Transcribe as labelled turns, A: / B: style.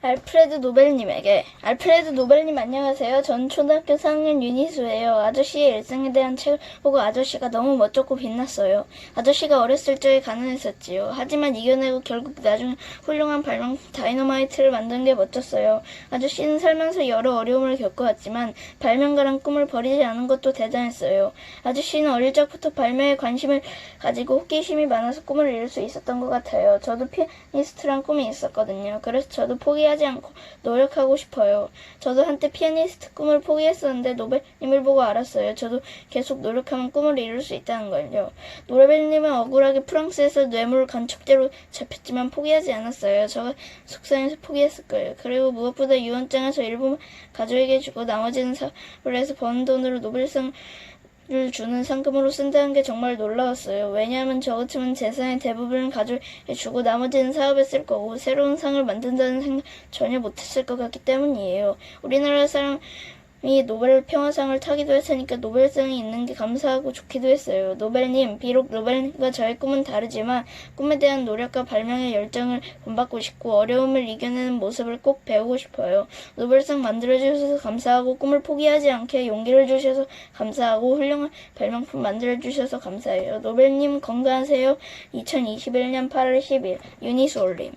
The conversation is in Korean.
A: 알프레드 노벨님에게 알프레드 노벨님 안녕하세요. 전 초등학교 4학년 유니수예요. 아저씨의 일생에 대한 책을 보고 아저씨가 너무 멋졌고 빛났어요. 아저씨가 어렸을 적에 가난했었지요. 하지만 이겨내고 결국 나중에 훌륭한 발명품 다이너마이트를 만든 게 멋졌어요. 아저씨는 살면서 여러 어려움을 겪어왔지만 발명가란 꿈을 버리지 않은 것도 대단했어요. 아저씨는 어릴 적부터 발명에 관심을 가지고 호기심이 많아서 꿈을 이룰 수 있었던 것 같아요. 저도 피아니스트란 꿈이 있었거든요. 그래서 저도 포기 하지 않고 노력하고 싶어요. 저도 한때 피아니스트 꿈을 포기했었는데 노벨님을 보고 알았어요. 저도 계속 노력하면 꿈을 이룰 수 있다는 걸요. 노벨님은 억울하게 프랑스에서 뇌물 간첩죄로 잡혔지만 포기하지 않았어요. 저가 속상해서 포기했을 거예요. 그리고 무엇보다 유언장을 저 일부만 가족에게 주고 나머지는 사업을 해서 버는 돈으로 노벨상 를 주는 상금으로 쓴다는 게 정말 놀라웠어요. 왜냐하면 저 같으면 재산의 대부분을 가족에 주고 나머지는 사업에 쓸 거고 새로운 상을 만든다는 생각 전혀 못했을 것 같기 때문이에요. 우리나라 사람 이 노벨 평화상을 타기도 했으니까 노벨상이 있는 게 감사하고 좋기도 했어요. 노벨님, 비록 노벨과 저의 꿈은 다르지만 꿈에 대한 노력과 발명의 열정을 본받고 싶고 어려움을 이겨내는 모습을 꼭 배우고 싶어요. 노벨상 만들어주셔서 감사하고 꿈을 포기하지 않게 용기를 주셔서 감사하고 훌륭한 발명품 만들어주셔서 감사해요. 노벨님 건강하세요. 2021년 8월 10일 유니스 올림